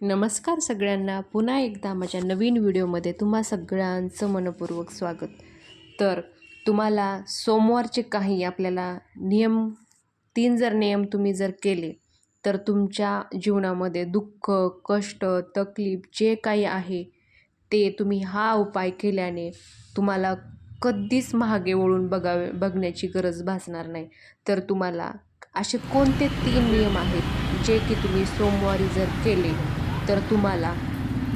नमस्कार सगळ्यांना. पुन्हा एकदा माझ्या नवीन व्हिडिओमध्ये तुम्हा सगळ्यांचं मनपूर्वक स्वागत. तर तुम्हाला सोमवारचे काही आपल्याला नियम तीन जर नियम तुम्ही जर केले तर तुमच्या जीवनामध्ये दुःख कष्ट तकलीफ जे काही आहे ते तुम्ही हा उपाय केल्याने तुम्हाला कधीच महागे वळून बघावे बघण्याची गरज भासणार नाही. तर तुम्हाला असे कोणते तीन नियम आहेत जे की तुम्ही सोमवारी जर केले तर तुम्हाला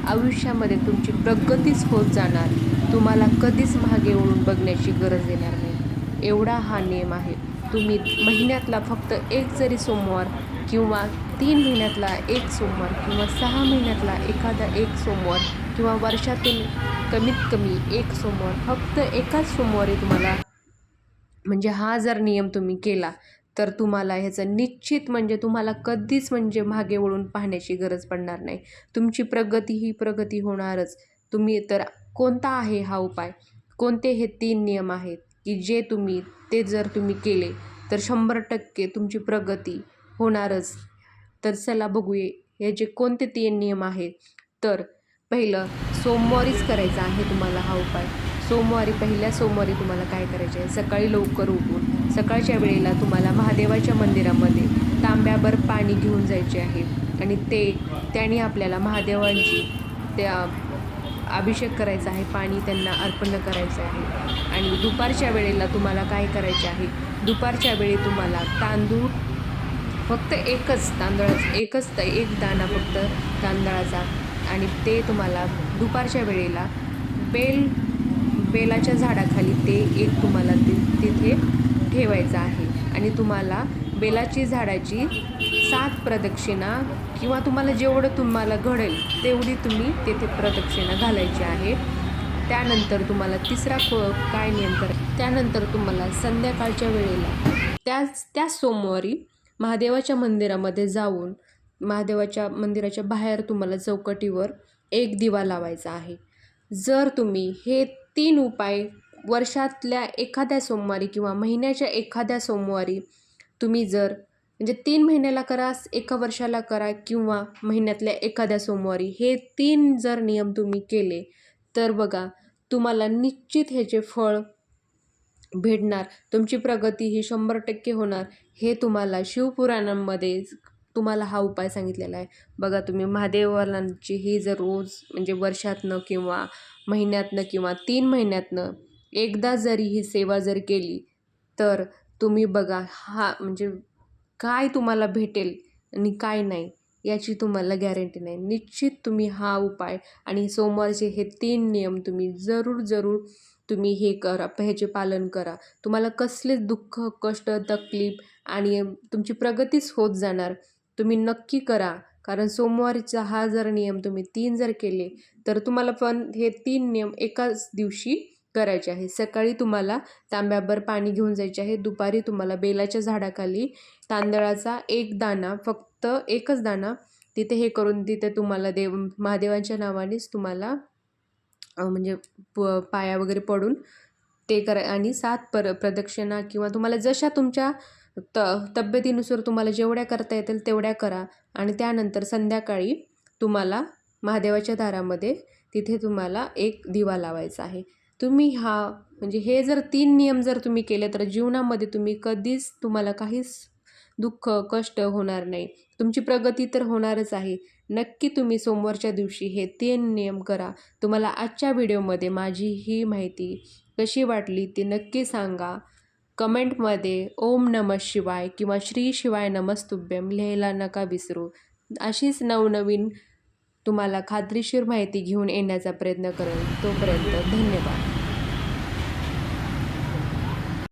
आयुष्यामध्ये तुमची प्रगतीच होत जाणार. तुम्हाला कधीच मागे वळून बघण्याची गरज येणार नाही. एवढा हा नियम आहे. तुम्ही महिन्यातला फक्त एक जरी सोमवार किंवा तीन महिन्यातला एक सोमवार किंवा सहा महिन्यातला एखादा एक सोमवार किंवा वर्षातून कमीत कमी एक सोमवार फक्त एकाच सोमवारी तुम्हाला म्हणजे हा जर नियम तुम्ही केला तर तुम्हाला ह्याचं निश्चित म्हणजे तुम्हाला कधीच म्हणजे मागे वळून पाहण्याची गरज पडणार नाही. तुमची प्रगती ही प्रगती होणारच. तुम्ही तर कोणता आहे हा उपाय? कोणते हे तीन नियम आहेत की जे तुम्ही ते जर तुम्ही केले तर शंभर टक्के तुमची प्रगती होणारच. तर चला बघूया याचे कोणते तीन नियम आहेत. तर पहिलं सोमवारीच करायचा आहे तुम्हाला हा उपाय. सोमवारी पहिल्या सोमवारी तुम्हाला काय करायचे आहे? सकाळी लवकर उठून सकाळच्या वेळेला तुम्हाला महादेवाच्या मंदिरामध्ये तांब्याभर पाणी घेऊन जायचे आहे. आणि ते त्याने आपल्याला महादेवांची त्या अभिषेक करायचा आहे पाणी त्यांना अर्पण करायचं आहे. आणि दुपारच्या वेळेला तुम्हाला काय करायचे आहे? दुपारच्या वेळी तुम्हाला तांदूळ फक्त एकच तांदळाचं एकच एक दाणा फक्त तांदळाचा. आणि ते तुम्हाला दुपारच्या वेळेला बेल बेलाच्या झाडाखाली ते एक तुम्हाला ति तिथे ठेवायचं आहे. आणि तुम्हाला बेलाची झाडाची सात प्रदक्षिणा किंवा तुम्हाला जेवढं तुम्हाला घडेल तेवढी तुम्ही तेथे प्रदक्षिणा घालायची आहे. त्यानंतर तुम्हाला तिसरा क काय नियम कर त्यानंतर तुम्हाला संध्याकाळच्या वेळेला त्याच त्याच सोमवारी महादेवाच्या मंदिरामध्ये जाऊन महादेवाच्या मंदिराच्या बाहेर तुम्हाला चौकटीवर एक दिवा लावायचा आहे. जर तुम्ही हे तीन उपाय वर्षातल्या एखाद्या सोमवारी किंवा महिन्याच्या एखाद्या सोमवारी तुम्ही जर म्हणजे तीन महिन्याला करा एका वर्षाला करा किंवा महिन्यातल्या एखाद्या सोमवारी हे तीन जर नियम तुम्ही केले तर बघा तुम्हाला निश्चित ह्याचे फळ भेटणार. तुमची प्रगती ही शंभर टक्के होणार. हे तुम्हाला शिवपुराणांमध्ये तुम्हाला हा उपाय सांगितलेला आहे. बघा तुम्ही महादेवालांची ही जर रोज म्हणजे वर्षातनं किंवा महिन्यातनं किंवा तीन महिन्यातनं एकदा जरी ही सेवा जर केली तर तुम्ही बघा हा म्हणजे काय तुम्हाला भेटेल आणि काय नाही याची तुम्हाला गॅरंटी नाही. निश्चित तुम्ही हा उपाय आणि सोमवारचे हे तीन नियम तुम्ही जरूर जरूर तुम्ही हे करा ह्याचे पालन करा. तुम्हाला कसलेच दुःख कष्ट तकलीफ आणि तुमची प्रगतीच होत जाणार. तुम्ही नक्की करा. कारण सोमवारीचा हा जर नियम तुम्ही तीन जर केले तर तुम्हाला पण हे तीन नियम एकाच दिवशी करायचे आहे सकाळी तुम्हाला तांब्याभर पाणी घेऊन जायचे आहे. दुपारी तुम्हाला बेलाच्या झाडाखाली तांदळाचा एक दाणा फक्त एकच दाणा तिथे हे करून तिथे तुम्हाला देव महादेवांच्या नावानेच तुम्हाला म्हणजे प पाया वगैरे पडून ते करा. आणि सात पर प्रदक्षिणा किंवा तुम्हाला जशा तुमच्या त तब्येतीनुसार तुम्हाला जेवढ्या करता येतील तेवढ्या करा. आणि त्यानंतर संध्याकाळी तुम्हाला महादेवाच्या दारामध्ये तिथे तुम्हाला एक दिवा लावायचा आहे. तुम्ही हा म्हणजे हे जर तीन नियम जर तुम्ही केले तर जीवनामध्ये तुम्ही कधीच तुम्हाला काहीच दुःख कष्ट होणार नाही. तुमची प्रगती तर होणारच आहे. नक्की तुम्ही सोमवारच्या दिवशी हे तीन नियम करा. तुम्हाला आजच्या व्हिडिओमध्ये माझी ही माहिती कशी वाटली ती नक्की सांगा. कमेंटमध्ये ओम नमः शिवाय किंवा श्री शिवाय नमस्तुभ्यम लिहायला नका विसरू. अशीच नवनवीन तुम्हाला खात्रीशीर माहिती घेऊन येण्याचा प्रयत्न करेल. तोपर्यंत धन्यवाद.